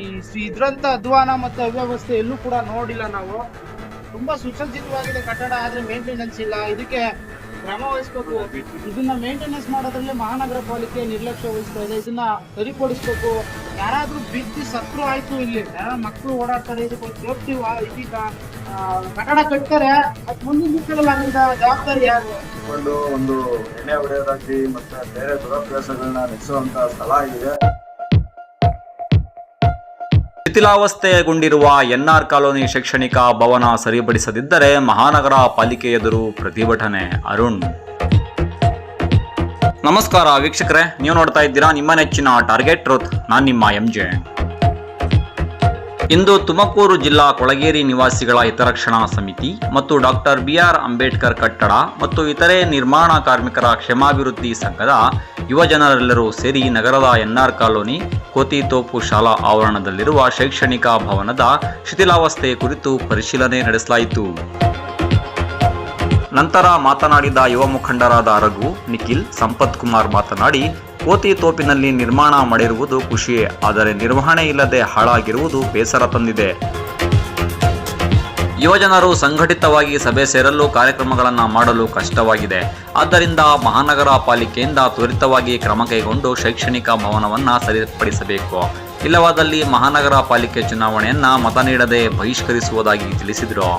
ಈ ಇದ್ರಂತ ಅಧ್ವಾನ ಮತ್ತು ಅವ್ಯವಸ್ಥೆ ಎಲ್ಲೂ ಕೂಡ ನೋಡಿಲ್ಲ ನಾವು. ತುಂಬಾ ಸುಸಜ್ಜಿತವಾಗಿದೆ ಕಟ್ಟಡ, ಆದ್ರೆ ಮೇಂಟೆನೆನ್ಸ್ ಇಲ್ಲ. ಇದಕ್ಕೆ ಕ್ರಮ ವಹಿಸ್ಬೇಕು. ಇದನ್ನ ಮೇಂಟೆನೆನ್ಸ್ ಮಾಡೋದ್ರಲ್ಲಿ ಮಹಾನಗರ ಪಾಲಿಕೆ ನಿರ್ಲಕ್ಷ್ಯ ವಹಿಸ್ತಾ ಇದೆ. ಇದನ್ನ ಸರಿಪಡಿಸ್ಬೇಕು. ಯಾರಾದ್ರೂ ಬಿದ್ದು ಸತ್ರು ಆಯ್ತು ಇಲ್ಲಿ. ಮಕ್ಕಳು ಓಡಾಡ್ತಾರೆ ಇದಕ್ಕೊಂದು ಸೇಫ್ಟಿ ಇದೀಗ ಕಟ್ಟಡ ಕಟ್ತಾರೆ. ಅದ್ ಮುಂದಿನ ದಿನಗಳಲ್ಲಿ ಅಲ್ಲಿಂದ ಜವಾಬ್ದಾರಿ ಯಾರು? ಒಂದು ಎಣ್ಣೆ ಹೊಡೆಯೋದಾಗ್ಲಿ ಮತ್ತೆ ಬೇರೆ ದುರಾಭ್ಯಾಸಗಳನ್ನ ನಡೆಸುವಂತ ಸ್ಥಳ ಆಗಿದೆ. ಶಿಥಿಲಾವಸ್ಥೆಗೊಂಡಿರುವ ಎನ್ಆರ್ ಕಾಲೋನಿ ಶೈಕ್ಷಣಿಕ ಭವನ ಸರಿಪಡಿಸದಿದ್ದರೆ ಮಹಾನಗರ ಪಾಲಿಕೆ ಎದುರು ಪ್ರತಿಭಟನೆ. ಅರುಣ್. ನಮಸ್ಕಾರ ವೀಕ್ಷಕರೇ, ನೀವು ನೋಡ್ತಾ ಇದ್ದೀರಾ ನಿಮ್ಮ ನೆಚ್ಚಿನ ಟಾರ್ಗೆಟ್ ರೋತ್ ನಾನು ನಿಮ್ಮ ಎಂ ಜೆ. ಇಂದು ತುಮಕೂರು ಜಿಲ್ಲಾ ಕೊಳಗೇರಿ ನಿವಾಸಿಗಳ ಹಿತರಕ್ಷಣಾ ಸಮಿತಿ ಮತ್ತು ಡಾಕ್ಟರ್ ಬಿಆರ್ ಅಂಬೇಡ್ಕರ್ ಕಟ್ಟಡ ಮತ್ತು ಇತರೆ ನಿರ್ಮಾಣ ಕಾರ್ಮಿಕರ ಕ್ಷೇಮಾಭಿವೃದ್ಧಿ ಸಂಘದ ಯುವಜನರೆಲ್ಲರೂ ಸೇರಿ ನಗರದ ಎನ್ಆರ್ ಕಾಲೋನಿ ಕೋತಿತೋಪು ಶಾಲಾ ಆವರಣದಲ್ಲಿರುವ ಶೈಕ್ಷಣಿಕ ಭವನದ ಶಿಥಿಲಾವಸ್ಥೆ ಕುರಿತು ಪರಿಶೀಲನೆ ನಡೆಸಲಾಯಿತು. ನಂತರ ಮಾತನಾಡಿದ ಯುವ ಮುಖಂಡರಾದ ರಘು, ನಿಖಿಲ್, ಸಂಪತ್ ಕುಮಾರ್ ಮಾತನಾಡಿ ಕೋತಿ ತೋಪಿನಲ್ಲಿ ನಿರ್ಮಾಣ ಮಾಡಿರುವುದು ಖುಷಿಯೇ, ಆದರೆ ನಿರ್ವಹಣೆ ಇಲ್ಲದೆ ಹಾಳಾಗಿರುವುದು ಬೇಸರ ತಂದಿದೆ. ಯುವಜನರು ಸಂಘಟಿತವಾಗಿ ಸಭೆ ಸೇರಲು ಕಾರ್ಯಕ್ರಮಗಳನ್ನು ಮಾಡಲು ಕಷ್ಟವಾಗಿದೆ. ಆದ್ದರಿಂದ ಮಹಾನಗರ ಪಾಲಿಕೆಯಿಂದ ತ್ವರಿತವಾಗಿ ಕ್ರಮ ಕೈಗೊಂಡು ಶೈಕ್ಷಣಿಕ ಭವನವನ್ನು ಸರಿಪಡಿಸಬೇಕು. ಇಲ್ಲವಾದಲ್ಲಿ ಮಹಾನಗರ ಪಾಲಿಕೆ ಚುನಾವಣೆಯನ್ನು ಮತ ನೀಡದೆ ಬಹಿಷ್ಕರಿಸುವುದಾಗಿ ತಿಳಿಸಿದರು.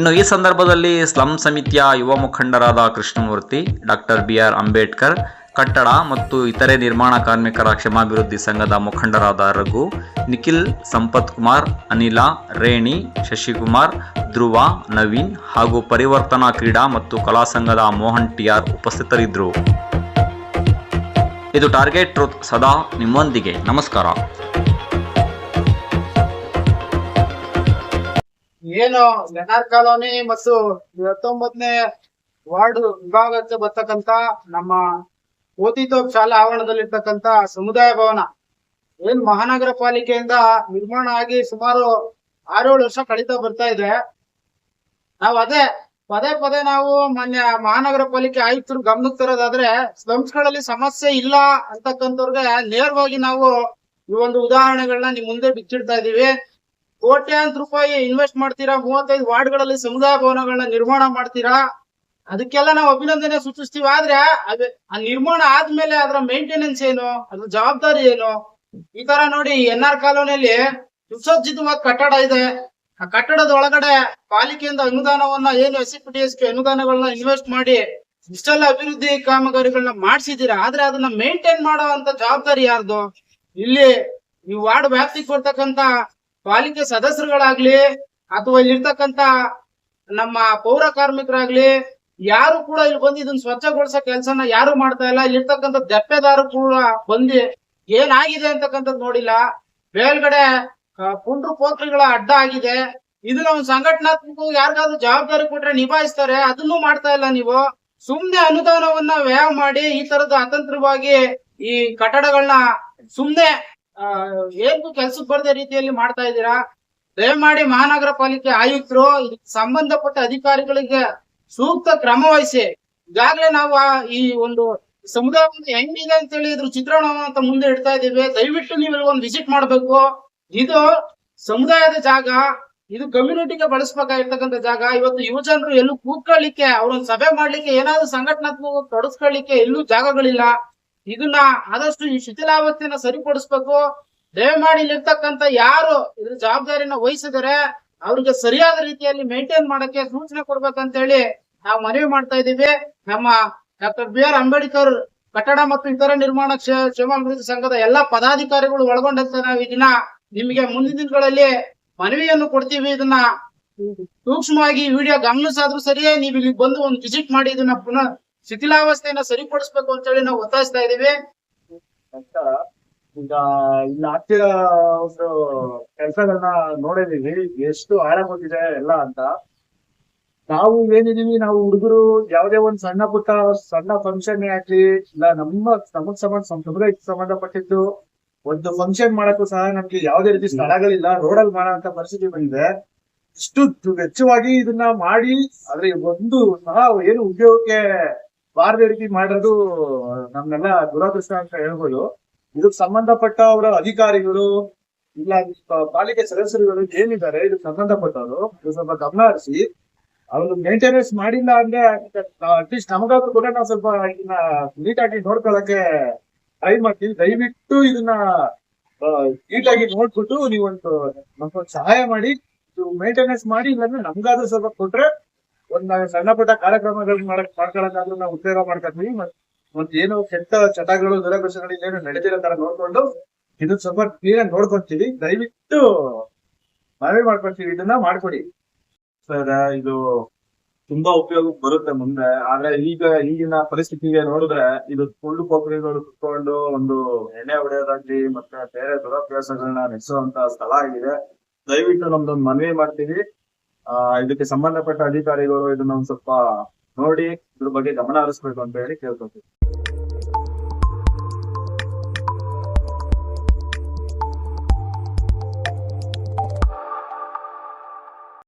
ಇನ್ನು ಈ ಸಂದರ್ಭದಲ್ಲಿ ಸ್ಲಂ ಸಮಿತಿಯ ಯುವ ಮುಖಂಡರಾದ Krishnamurthy, doctor B R Ambedkar, ಕಟ್ಟಡ ಮತ್ತು ಇತರೆ ನಿರ್ಮಾಣ ಕಾರ್ಮಿಕರ ಕ್ಷೇಮಾಭಿವೃದ್ಧಿ ಸಂಘದ ಮುಖಂಡರಾದ ರಘು, ನಿಖಿಲ್, ಸಂಪತ್ ಕುಮಾರ್, ಅನಿಲ, ರೇಣಿ, ಶಶಿಕುಮಾರ್, ಧ್ರುವ, ನವೀನ್ ಹಾಗೂ ಪರಿವರ್ತನಾ ಕ್ರೀಡಾ ಮತ್ತು ಕಲಾ ಸಂಘದ ಮೋಹನ್ ಟಿಆರ್ ಉಪಸ್ಥಿತರಿದ್ದರು. ಇದು ಟಾರ್ಗೆಟ್ ಟ್ರೂತ್ ಸದಾ ನಿಮ್ಮೊಂದಿಗೆ. ನಮಸ್ಕಾರ. ಏನು ಲೆನಾರ್ ಕಾಲೋನಿ ಮತ್ತು ಹತ್ತೊಂಬತ್ತನೇ ವಾರ್ಡ್ ವಿಭಾಗಕ್ಕೆ ಬರ್ತಕ್ಕಂತ ನಮ್ಮ ಓತಿತೋಪ್ ಶಾಲಾ ಆವರಣದಲ್ಲಿರ್ತಕ್ಕಂತ ಸಮುದಾಯ ಭವನ. ಏನ್ ಮಹಾನಗರ ಪಾಲಿಕೆಯಿಂದ ನಿರ್ಮಾಣ ಆಗಿ ಸುಮಾರು ಆರೇಳು ವರ್ಷ ಕಳೀತಾ ಬರ್ತಾ ಇದೆ. ನಾವ್ ಅದೇ, ಪದೇ ಪದೇ ನಾವು ಮಾನ್ಯ ಮಹಾನಗರ ಪಾಲಿಕೆ ಆಯುಕ್ತರು ಗಮನಕ್ಕೆ ತರೋದಾದ್ರೆ ಸ್ಲಮ್ಸ್ ಸಮಸ್ಯೆ ಇಲ್ಲ ಅಂತಕ್ಕಂಥವ್ರಿಗೆ ನೇರವಾಗಿ ನಾವು ಈ ಒಂದು ಉದಾಹರಣೆಗಳನ್ನ ನಿಮ್ ಮುಂದೆ ಬಿಚ್ಚಿಡ್ತಾ ಇದೀವಿ. ಕೋಟ್ಯಾಂತರ ರೂಪಾಯಿ ಇನ್ವೆಸ್ಟ್ ಮಾಡ್ತೀರಾ? ಮೂವತ್ತೈದು ವಾರ್ಡ್ಗಳಲ್ಲಿ ಸಮುದಾಯ ಭವನಗಳನ್ನ ನಿರ್ಮಾಣ ಮಾಡ್ತೀರಾ? ಅದಕ್ಕೆಲ್ಲ ನಾವು ಅಭಿನಂದನೆ ಸೂಚಿಸ್ತೀವಿ. ಆದ್ರೆ ಅದೇ, ಆ ನಿರ್ಮಾಣ ಆದ್ಮೇಲೆ ಅದರ ಮೇಂಟೆನೆನ್ಸ್ ಏನು? ಅದ್ರ ಜವಾಬ್ದಾರಿ ಏನು? ಈ ತರ ನೋಡಿ ಎನ್ ಆರ್ ಕಾಲೋನಿಯಲ್ಲಿ ಸುಸಜ್ಜಿತವಾದ ಕಟ್ಟಡ ಇದೆ. ಆ ಕಟ್ಟಡದ ಒಳಗಡೆ ಪಾಲಿಕೆಯಿಂದ ಅನುದಾನವನ್ನ, ಏನು ಎಸ್ ಪಿ ಗೆ ಅನುದಾನಗಳನ್ನ ಇನ್ವೆಸ್ಟ್ ಮಾಡಿ, ಇಷ್ಟೆಲ್ಲ ಅಭಿವೃದ್ಧಿ ಕಾಮಗಾರಿಗಳನ್ನ ಮಾಡ್ಸಿದೀರಾ ಆದ್ರೆ ಅದನ್ನ ಮೇಂಟೈನ್ ಮಾಡೋ ಅಂತ ಜವಾಬ್ದಾರಿ ಯಾರ್ದು? ಇಲ್ಲಿ ಈ ವಾರ್ಡ್ ವ್ಯಾಪ್ತಿಗೆ ಬರ್ತಕ್ಕಂತ ಪಾಲಿಕೆ ಸದಸ್ಯರುಗಳಾಗ್ಲಿ ಅಥವಾ ಇಲ್ಲಿರ್ತಕ್ಕಂತ ನಮ್ಮ ಪೌರ ಕಾರ್ಮಿಕರಾಗ್ಲಿ, ಯಾರು ಕೂಡ ಇಲ್ಲಿ ಬಂದು ಇದನ್ನ ಸ್ವಚ್ಛಗೊಳಿಸೋ ಕೆಲಸನ ಯಾರು ಮಾಡ್ತಾ ಇಲ್ಲ. ಇಲ್ಲಿರ್ತಕ್ಕಂಥ ದೆಪ್ಪೆದಾರು ಕೂಡ ಬಂದು ಏನಾಗಿದೆ ಅಂತಕ್ಕಂಥದ್ದು ನೋಡಿಲ್ಲ. ಮೇಲ್ಗಡೆ ಕುಂಡ್ರು ಪೋಖ್ರಿಗಳ ಅಡ್ಡ ಆಗಿದೆ. ಇದನ್ನ ಒಂದು ಸಂಘಟನಾತ್ಮಕ ಯಾರಿಗಾದ್ರೂ ಜವಾಬ್ದಾರಿ ಕೊಟ್ರೆ ನಿಭಾಯಿಸ್ತಾರೆ. ಅದನ್ನು ಮಾಡ್ತಾ ಇಲ್ಲ ನೀವು. ಸುಮ್ನೆ ಅನುದಾನವನ್ನ ವ್ಯಯ ಮಾಡಿ ಈ ತರದ ಅತಂತ್ರವಾಗಿ ಈ ಕಟ್ಟಡಗಳನ್ನ ಸುಮ್ನೆ ಏನು ಕೆಲ್ಸಕ್ಕೆ ಬರದ ರೀತಿಯಲ್ಲಿ ಮಾಡ್ತಾ ಇದ್ದೀರಾ? ದಯಮಾಡಿ ಮಹಾನಗರ ಪಾಲಿಕೆ ಆಯುಕ್ತರು ಸಂಬಂಧಪಟ್ಟ ಅಧಿಕಾರಿಗಳಿಗೆ ಸೂಕ್ತ ಕ್ರಮ ವಹಿಸಿ. ಈಗಾಗಲೇ ನಾವು ಈ ಒಂದು ಸಮುದಾಯ ಹೆಂಗಿದೆ ಅಂತೇಳಿ ಇದ್ರ ಚಿತ್ರಣವನ್ನ ಅಂತ ಮುಂದೆ ಇಡ್ತಾ ಇದೀವಿ ದಯವಿಟ್ಟು ನೀವು ಒಂದು ವಿಸಿಟ್ ಮಾಡ್ಬೇಕು. ಇದು ಸಮುದಾಯದ ಜಾಗ. ಇದು ಕಮ್ಯುನಿಟಿಗೆ ಬಳಸ್ಬೇಕಾಗಿರ್ತಕ್ಕಂಥ ಜಾಗ. ಇವತ್ತು ಯುವಜನರು ಎಲ್ಲೂ ಕೂತ್ಕೊಳ್ಳಿಕ್ಕೆ ಅವ್ರೊಂದು ಸಭೆ ಮಾಡ್ಲಿಕ್ಕೆ ಏನಾದ್ರು ಸಂಘಟನಾತ್ಮಕ ತೊಡಸ್ಕೊಳ್ಳಿಕ್ಕೆ ಎಲ್ಲೂ ಜಾಗಗಳಿಲ್ಲ. ಇದನ್ನ ಆದಷ್ಟು ಈ ಶಿಥಿಲಾವಸ್ಥೆಯನ್ನ ಸರಿಪಡಿಸ್ಬೇಕು. ದಯಮಾಡಿ ಇಲ್ಲಿರ್ತಕ್ಕಂಥ ಯಾರು ಇದ್ರ ಜವಾಬ್ದಾರಿನ ವಹಿಸಿದರೆ ಅವ್ರಿಗೆ ಸರಿಯಾದ ರೀತಿಯಲ್ಲಿ ಮೇಂಟೈನ್ ಮಾಡಕ್ಕೆ ಸೂಚನೆ ಕೊಡ್ಬೇಕಂತ ಹೇಳಿ ನಾವು ಮನವಿ ಮಾಡ್ತಾ ಇದ್ದೀವಿ. ನಮ್ಮ ಡಾಕ್ಟರ್ ಬಿ ಆರ್ ಅಂಬೇಡ್ಕರ್ ಕಟ್ಟಡ ಮತ್ತು ಇತರ ನಿರ್ಮಾಣ ಕ್ಷೇ- ಕ್ಷೇಮಾಭಿವೃದ್ಧಿ ಸಂಘದ ಎಲ್ಲಾ ಪದಾಧಿಕಾರಿಗಳು ಒಳಗೊಂಡಂತೆ ನಾವು ಇದನ್ನ ನಿಮಗೆ ಮುಂದಿನ ದಿನಗಳಲ್ಲಿ ಮನವಿಯನ್ನು ಕೊಡ್ತೀವಿ. ಇದನ್ನ ಸೂಕ್ಷ್ಮವಾಗಿ ವಿಡಿಯೋ ಗಮನಿಸಾದ್ರೂ ಸರಿಯೇ ನೀವು ಇಲ್ಲಿ ಬಂದು ಒಂದು ವಿಸಿಟ್ ಮಾಡಿ, ಇದನ್ನ ಪುನಃ ಶಿಥಿಲಾವಸ್ಥೆಯನ್ನ ಸರಿಪಡಿಸ್ಬೇಕು ಅಂತ ಹೇಳಿ ನಾವು ಒತ್ತಾಯಿಸ್ತಾ ಇದೀವಿ ಈಗ ಇಲ್ಲಿ ಆಗ್ತಿರೋ ಒಂದು ಕೆಲಸಗಳನ್ನ ನೋಡಿದೀವಿ ಎಷ್ಟು ಹಾಳಾಗೋಗಿದೆ ಎಲ್ಲ ಅಂತ. ನಾವು ಏನಿದೀವಿ ನಾವು ಹುಡುಗರು ಯಾವ್ದೇ ಒಂದ್ ಸಣ್ಣ ಪುಟ್ಟ ಸಣ್ಣ ಫಂಕ್ಷನ್ ಆಗ್ಲಿ, ಇಲ್ಲ ನಮ್ಮ ನಮಗ್ ಸಂಬಂಧ ಸಮುದಾಯಕ್ಕೆ ಸಂಬಂಧಪಟ್ಟಿದ್ದು ಒಂದು ಫಂಕ್ಷನ್ ಮಾಡಕ್ಕೂ ಸಹ ನಮ್ಗೆ ಯಾವ್ದೇ ರೀತಿ ಸ್ಥಳಗಳಿಲ್ಲ ರೋಡಲ್ಲಿ ಮಾಡೋ ಅಂತ ಪರಿಸ್ಥಿತಿ ಬಂದಿದೆ. ಇಷ್ಟು ವೆಚ್ಚವಾಗಿ ಇದನ್ನ ಮಾಡಿ, ಆದ್ರೆ ಒಂದು ಸಹ ಏನು ಉದ್ಯೋಗಕ್ಕೆ ಬಾರದ ರೀತಿ ಮಾಡೋದು ನಮ್ನೆಲ್ಲ ದುರಾದೃಷ್ಟ ಅಂತ ಹೇಳ್ಬೋದು. ಇದಕ್ಕೆ ಸಂಬಂಧಪಟ್ಟ ಅವರ ಅಧಿಕಾರಿಗಳು, ಇಲ್ಲ ಪಾಲಿಕೆ ಸದಸ್ಯರುಗಳು ಏನಿದ್ದಾರೆ, ಇದಕ್ಕೆ ಸಂಬಂಧಪಟ್ಟವರು ಸ್ವಲ್ಪ ಗಮನ ಹರಿಸಿ ಅವರು ಮೇಂಟೆನೆನ್ಸ್ ಮಾಡಿಲ್ಲ ಅಂದ್ರೆ ಅಟ್ಲೀಸ್ಟ್ ನಮಗಾದ್ರೂ ಕೂಡ ನಾವು ಸ್ವಲ್ಪ ಇದನ್ನ ನೀಟಾಗಿ ನೋಡ್ಕೊಳಕ್ಕೆ ಟ್ರೈ ಮಾಡ್ತೀವಿ. ದಯವಿಟ್ಟು ಇದನ್ನ ನೀಟಾಗಿ ನೋಡ್ಬಿಟ್ಟು ನೀವೊಂದು ನಮ್ಗೊಂದು ಸಹಾಯ ಮಾಡಿ ಮೇಂಟೆನೆನ್ಸ್ ಮಾಡಿ, ಇಲ್ಲಾಂದ್ರೆ ನಮ್ಗಾದ್ರೂ ಸ್ವಲ್ಪ ಕೊಟ್ರೆ ಒಂದ್ ಸಣ್ಣ ಪುಟ್ಟ ಕಾರ್ಯಕ್ರಮಗಳನ್ನ ಮಾಡಕ್ ಮಾಡ್ಕೊಳಕಾದ್ರೂ ನಾವು ಉಪಯೋಗ ಮಾಡ್ಕೊತೀವಿ. ಮತ್ ಮತ್ ಏನು ಕೆಟ್ಟ ಚಟಗಳು ದುರಭ್ಯಾಸಗಳು ಏನು ನಡೆದಿರೋ ತರ ನೋಡ್ಕೊಂಡು ಇದು ಸ್ವಲ್ಪ ಕ್ಲೀನ್ ಆಗಿ ನೋಡ್ಕೊಂತೀವಿ. ದಯವಿಟ್ಟು ಮನವಿ ಮಾಡ್ಕೊಳ್ತೀವಿ ಇದನ್ನ ಮಾಡ್ಕೊಡಿ. ಸರ್, ಇದು ತುಂಬಾ ಉಪಯೋಗ ಬರುತ್ತೆ ಮುಂದೆ. ಆದ್ರೆ ಈಗ, ಈಗಿನ ಪರಿಸ್ಥಿತಿಗೆ ನೋಡಿದ್ರೆ ಇದು ಕುಳ್ಳು ಪೋಖರಿಗಳು ಕುತ್ಕೊಂಡು ಒಂದು ಎಣ್ಣೆ ಹೊಡೆಯೋದಾಗ್ಲಿ, ಮತ್ತೆ ಬೇರೆ ದುರಭ್ಯಾಸಗಳನ್ನ ನಡೆಸುವಂತ ಸ್ಥಳ ಆಗಿದೆ. ದಯವಿಟ್ಟು ನಮ್ದೊಂದು ಮನವಿ ಮಾಡ್ತೀವಿ. ಆ, ಇದಕ್ಕೆ ಸಂಬಂಧಪಟ್ಟ ಅಧಿಕಾರಿಗಳು ಇದನ್ನ ಒಂದ್ ಸ್ವಲ್ಪ ನೋಡಿ, ಇದ್ರ ಬಗ್ಗೆ ಗಮನ ಹರಿಸ್ಬೇಕು ಅಂತ ಹೇಳಿ ಕೇಳ್ಕೊತೀವಿ